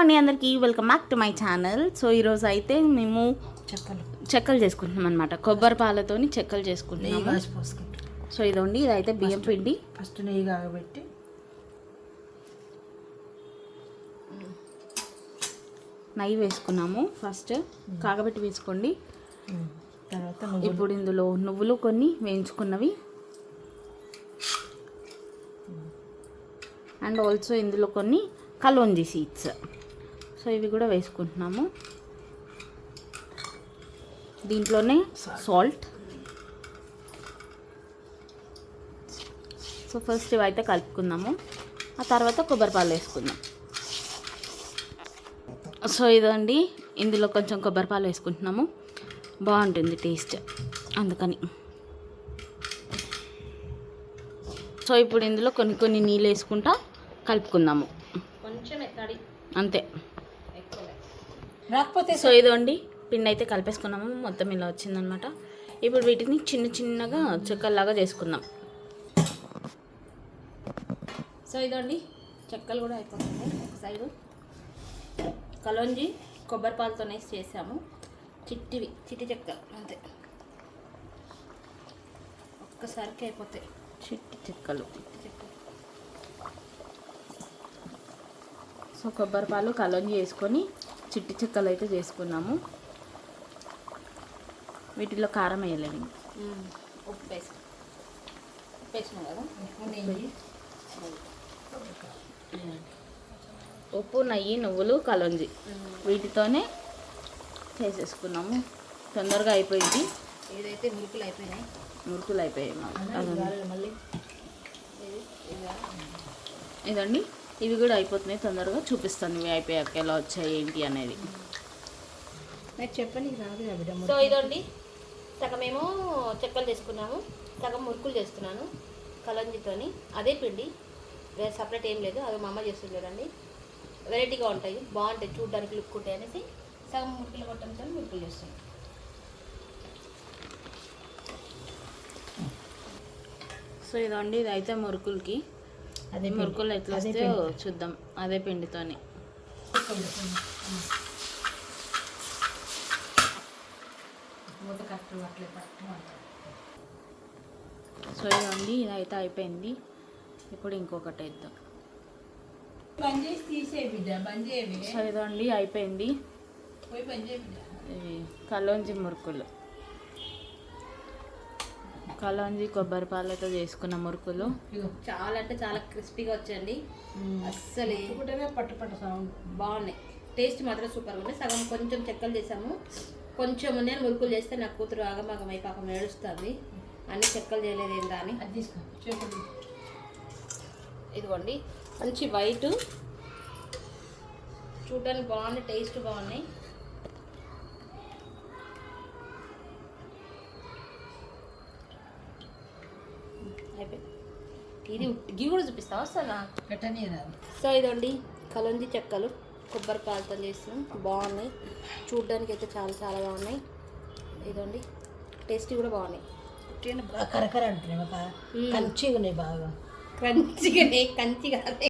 అండి అందరికీ welcome back to my channel. So ఈరోజు అయితే మేము చెక్కలు. చెక్కలు చేసుకుంటున్నాం అనమాట కొబ్బరి పాలతోని చెక్కలు చేసుకుంటున్నాము. సో ఇదండి ఇదైతే బియ్యం పిండి. ఫస్ట్ నెయ్యి కాగబెట్టి నెయ్యి వేసుకున్నాము. ఫస్ట్ కాగబెట్టి వేసుకోండి. తర్వాత ఇప్పుడు ఇందులో నువ్వులు కొన్ని వేయించుకున్నవి. అండ్ ఆల్సో ఇందులో కొన్ని కలోంజీ సీడ్స్. సో ఇవి కూడా వేసుకుంటున్నాము. దీంట్లోనే సాల్ట్ సో ఫస్ట్ ఇవైతే కలుపుకుందాము. ఆ తర్వాత కొబ్బరి పాలు వేసుకుందాం. సో ఇదండి ఇందులో కొంచెం కొబ్బరి పాలు వేసుకుంటున్నాము. బాగుంటుంది టేస్ట్ అందుకని. సో ఇప్పుడు ఇందులో కొన్ని కొన్ని నీళ్ళు వేసుకుంటా కలుపుకుందాము. కొంచెం అంతే. రాకపోతే సో ఇదండి పిండి అయితే కలిపేసుకున్నాము మొత్తం ఇలా వచ్చిందనమాట. ఇప్పుడు వీటిని చిన్న చిన్నగా చెక్కల్లాగా చేసుకుందాం. సో ఇదండి చెక్కలు కూడా అయిపోతుంది ఒక సైడు కలోంజి కొబ్బరి పాలతోనే చేసాము. చిట్టివి చిట్టి చెక్కలు అంతే. ఒక్కసారికి అయిపోతాయి. చిట్టి చెక్కలు. చిట్టి చెక్కలు. సో కొబ్బరి పాలు కలోంజి వేసుకొని చిట్టి చెక్కలు అయితే చేసుకున్నాము. వీటిలో కారం వేయలేదు. ఉప్పు వేసి. ఉప్పు వేసినాం కదా? నెయ్యి. ఉప్పు నెయ్యి నువ్వులు కలోంజి వీటితోనే చేసేసుకున్నాము. తొందరగా అయిపోయింది. ఏదైతే మురుకులు అయిపోయినాయి. మురుకులు అయిపోయాయి మళ్ళీ. ఇదండి. ఇవి కూడా అయిపోతున్నాయి తొందరగా చూపిస్తాను ఇవి అయిపోయాక ఎలా వచ్చాయి ఏంటి అనేది. నాకు చెప్పని రాదు సో ఇదండి. సగమేమో చెక్కలు చేసుకున్నాము సగం మురుకులు చేస్తున్నాను కలంజితోని. అదే పిండి వేరే సపరేట్ ఏం లేదు అది మా అమ్మ చేస్తుంది చూడండి వెరైటీగా ఉంటాయి బాగుంటాయి చూడడానికి లుక్ ఉంటాయి అనేసి సగం మురుకులు కొట్టడంతో మురుకులు చేస్తాను సో ఇదండి ఇది అయితే మురుకులకి. అదే మురుకులు ఎట్లా వస్తే చూద్దాం అదే పిండితోని. సో ఇదండి ఇది అయితే అయిపోయింది. ఇప్పుడు ఇంకొకటి వేద్దాం. చేయవి సో ఇదండి అయిపోయింది. కలోంజి మురుకులు. కలోంజి కొబ్బరి పాలతో చేసుకున్న మురుకులు. ఇగో చాలా అంటే చాలా క్రిస్పీగా వచ్చండి అస్సలు పట్టు పట్టు సౌండ్. బాగున్నాయి. టేస్ట్ మాత్రం సూపర్గా ఉన్నాయి సగం కొంచెం చెక్కలు చేసాము. కొంచెం నేను మురుకులు చేస్తే నా కూతురు ఆగమాగం అయి పాపం ఏడుస్తుంది. అన్ని చెక్కలు చేయలేదు ఏందా అని అది తీసుకో చెప్పు ఇదిగోండి మంచి వైట్. చూడడానికి బాగుంది టేస్ట్ బాగున్నాయి. అయిపోయింది. ఇది గివి కూడా చూపిస్తావా? అసలు పెట్టని రాదు. సో ఇదండి. కలంజి చెక్కలు. కొబ్బరి పాలతో చేసినాం బాగున్నాయి. చూడడానికి అయితే చాలా చాలా బాగున్నాయి. ఇదండి. టేస్టీ కూడా బాగున్నాయి. కరకర అంటున్నాయి. కంచిగా ఉన్నాయి బాగా. క్రంచిగానే కంచి కాదే